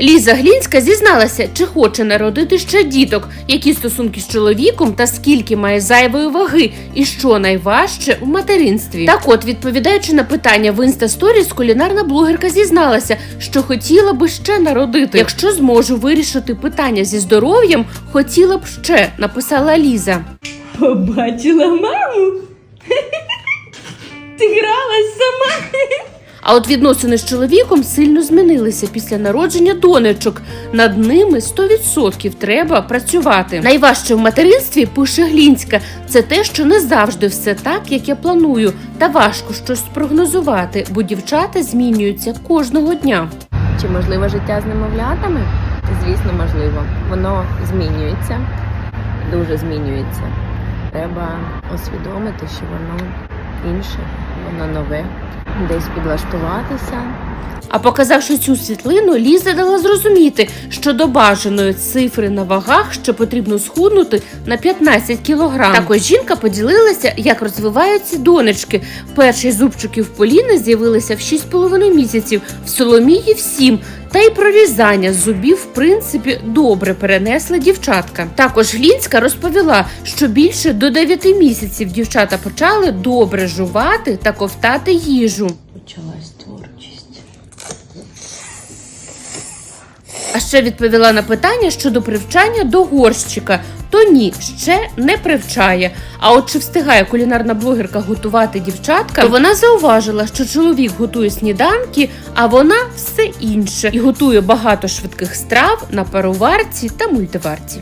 Ліза Глінська зізналася, чи хоче народити ще діток, які стосунки з чоловіком та скільки має зайвої ваги, і що найважче у материнстві. Так от, відповідаючи на питання в інстасторіс, кулінарна блогерка зізналася, що хотіла би ще народити. Якщо зможу вирішити питання зі здоров'ям, хотіла б ще, написала Ліза. Побачила маму. Ти гралась сама. А от відносини з чоловіком сильно змінилися після народження донечок. Над ними 100% треба працювати. Найважче в материнстві, пише Глінська, це те, що не завжди все так, як я планую, та важко щось спрогнозувати, бо дівчата змінюються кожного дня. Чи можливе життя з немовлятами? Звісно, можливо. Воно змінюється, дуже змінюється. Треба усвідомити, що воно інше, воно нове, десь підлаштуватися. А показавши цю світлину, Ліза дала зрозуміти, що до бажаної цифри на вагах ще потрібно схуднути на 15 кілограм. Також жінка поділилася, як розвиваються донечки. Перші зубчики в Поліни з'явилися в 6,5 місяців, в Соломії в 7. Та й прорізання зубів, в принципі, добре перенесли дівчатка. Також Глінська розповіла, що більше до 9 місяців дівчата почали добре жувати та ковтати їжу. Почалась А ще відповіла на питання щодо привчання до горщика. То ні, ще не привчає. А от чи встигає кулінарна блогерка готувати дівчатка, то вона зауважила, що чоловік готує сніданки, а вона все інше і готує багато швидких страв на пароварці та мультиварці.